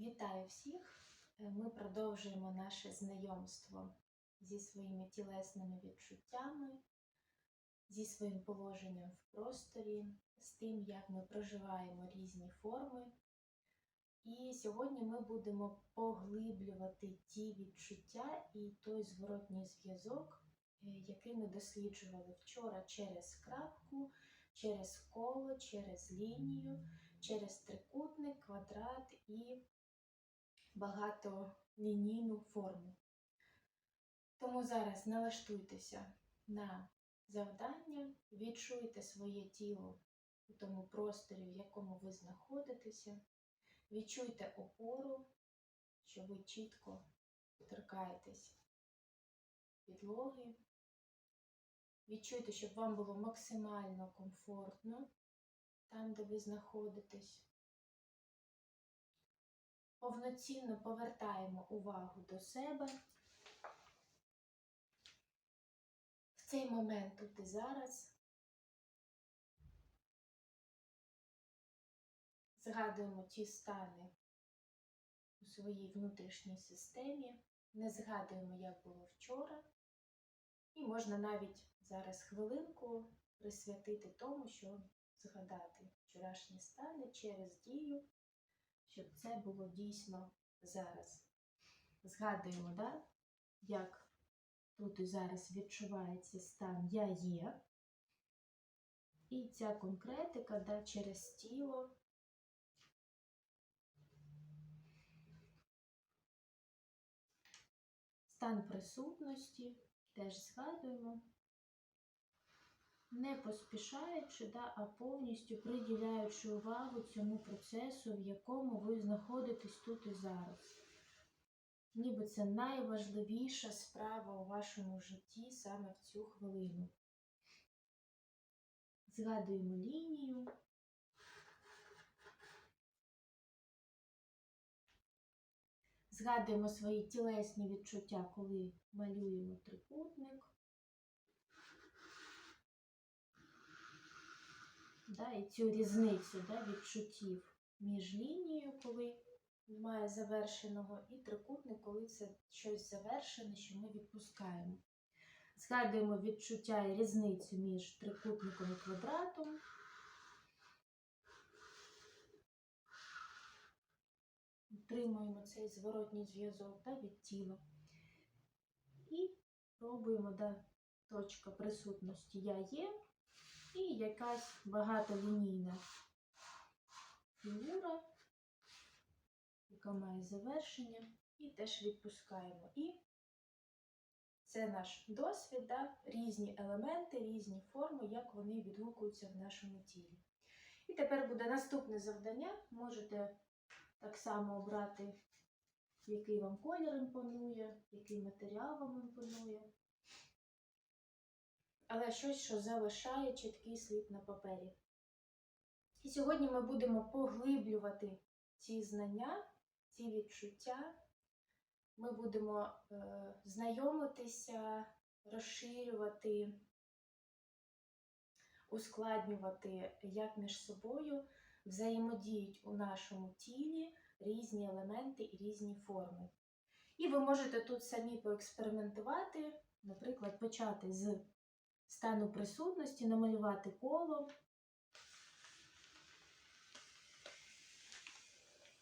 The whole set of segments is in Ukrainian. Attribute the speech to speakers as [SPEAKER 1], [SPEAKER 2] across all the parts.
[SPEAKER 1] Вітаю всіх! Е, Ми продовжуємо наше знайомство зі своїми тілесними відчуттями, зі своїм положенням в просторі, з тим, як ми проживаємо різні форми. І сьогодні ми будемо поглиблювати ті відчуття і той зворотній зв'язок, е, який ми досліджували вчора через крапку, через коло, через лінію, через трикутник, квадрат і багатолінійну форму. Тому зараз налаштуйтеся на завдання, відчуйте своє тіло у тому просторі, в якому ви знаходитеся. Відчуйте опору, що ви чітко торкаєтесь підлоги. Відчуйте, щоб вам було максимально комфортно там, де ви знаходитесь. Повноцінно повертаємо увагу до себе. В цей момент тут і зараз. Згадуємо ті стани у своїй внутрішній системі. Не згадуємо, як було вчора. І можна навіть зараз хвилинку присвятити тому, щоб згадати вчорашні стани через дію, щоб це було дійсно зараз. Згадуємо, да, як тут і зараз відчувається стан Я є. І ця конкретика да, через тіло. Стан присутності теж згадуємо, не поспішаючи, да, а повністю приділяючи увагу цьому процесу, в якому ви знаходитесь тут і зараз. Ніби це найважливіша справа у вашому житті саме в цю хвилину. Згадуємо лінію. Згадуємо свої тілесні відчуття, коли малюємо трикутник. Да, і цю різницю да, відчуттів між лінією, коли немає завершеного, і трикутник, коли це щось завершене, що ми відпускаємо. Згадуємо відчуття і різницю між трикутником і квадратом. Утримуємо цей зворотній зв'язок да, від тіла. І пробуємо, да, точка присутності я є, і якась багатолінійна фігура, яка має завершення, і теж відпускаємо. І це наш досвід, да, різні елементи, різні форми, як вони відгукуються в нашому тілі. І тепер буде наступне завдання. Можете так само обрати, який вам колір імпонує, який матеріал вам імпонує. Але щось, що залишає чіткий слід на папері. І сьогодні ми будемо поглиблювати ці знання, ці відчуття. Ми будемо е, знайомитися, розширювати, ускладнювати, як між собою взаємодіють у нашому тілі різні елементи і різні форми. І ви можете тут самі поекспериментувати, наприклад, почати з стану присутності, намалювати коло.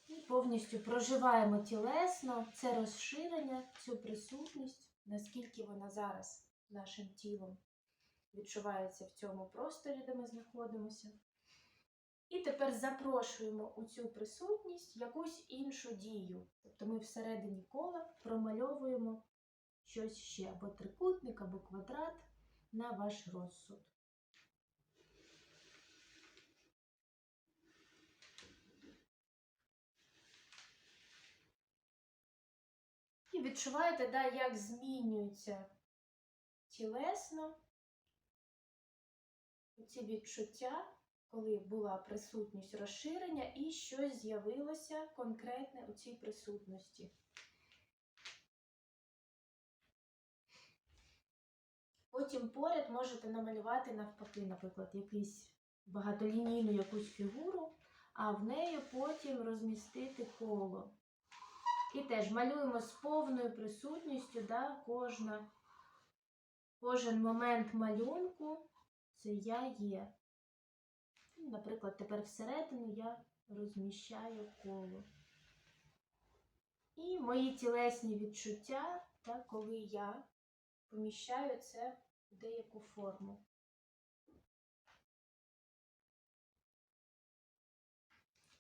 [SPEAKER 1] І повністю проживаємо тілесно це розширення, цю присутність, наскільки вона зараз нашим тілом відчувається в цьому просторі, де ми знаходимося. І тепер запрошуємо у цю присутність якусь іншу дію. Тобто ми всередині кола промальовуємо щось ще, або трикутник, або квадрат на ваш розсуд. І відчуваєте, да, як змінюється тілесно ці відчуття коли була присутність розширення і щось з'явилося конкретне у цій присутності. Потім поряд можете намалювати навпаки, наприклад, якийсь багатолінійну якусь фігуру, а в неї потім розмістити коло. І теж малюємо з повною присутністю, да, кожна, кожен момент малюнку це я є. Наприклад, тепер всередину я розміщаю коло. І мої тілесні відчуття, та, коли я поміщаю це в деяку форму.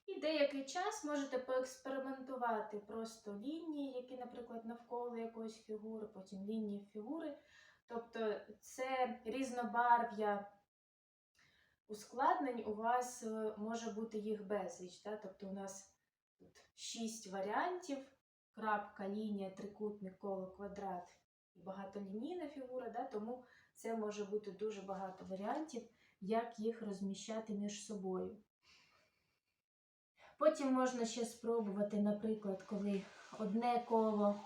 [SPEAKER 1] І деякий час можете поекспериментувати просто лінії, які, наприклад, навколо якоїсь фігури, потім лінії фігури. Тобто це різнобарв'я ускладнень, у вас е, може бути їх безліч. Да? Тобто у нас тут шість варіантів: крапка, лінія, трикутник, коло, квадрат багатолінійна фігура. Да? Тому це може бути дуже багато варіантів, як їх розміщати між собою. Потім можна ще спробувати, наприклад, коли одне коло,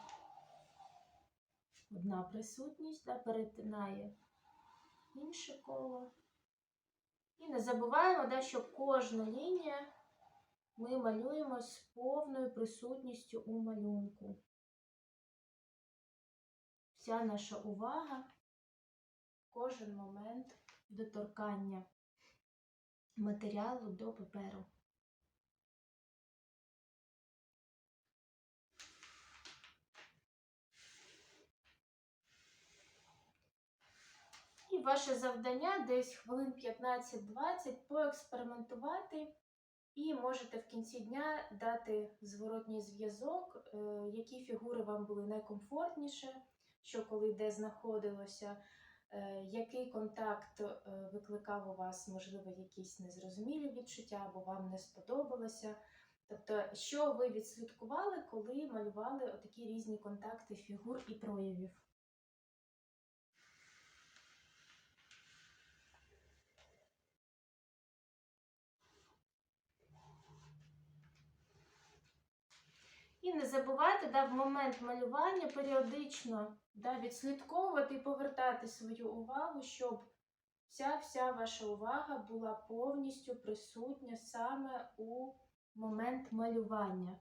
[SPEAKER 1] одна присутність да, перетинає інше коло. І не забуваємо, да, що кожна лінія ми малюємо з повною присутністю у малюнку. Вся наша увага, кожен момент доторкання матеріалу до паперу. І ваше завдання десь хвилин 15-20 поекспериментувати, і можете в кінці дня дати зворотній зв'язок, е, які фігури вам були найкомфортніше, що коли де знаходилося, е, який контакт е, викликав у вас, можливо, якісь незрозумілі відчуття або вам не сподобалося. Тобто, що ви відслідкували, коли малювали отакі різні контакти фігур і проявів. Не забувайте да, в момент малювання періодично да, відслідковувати і повертати свою увагу, щоб вся вся ваша увага була повністю присутня саме у момент малювання.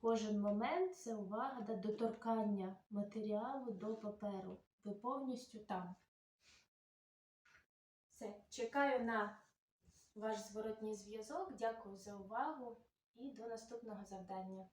[SPEAKER 1] Кожен момент це увага до доторкання матеріалу до паперу. Ви повністю там. Все, чекаю на ваш зворотній зв'язок. Дякую за увагу і до наступного завдання.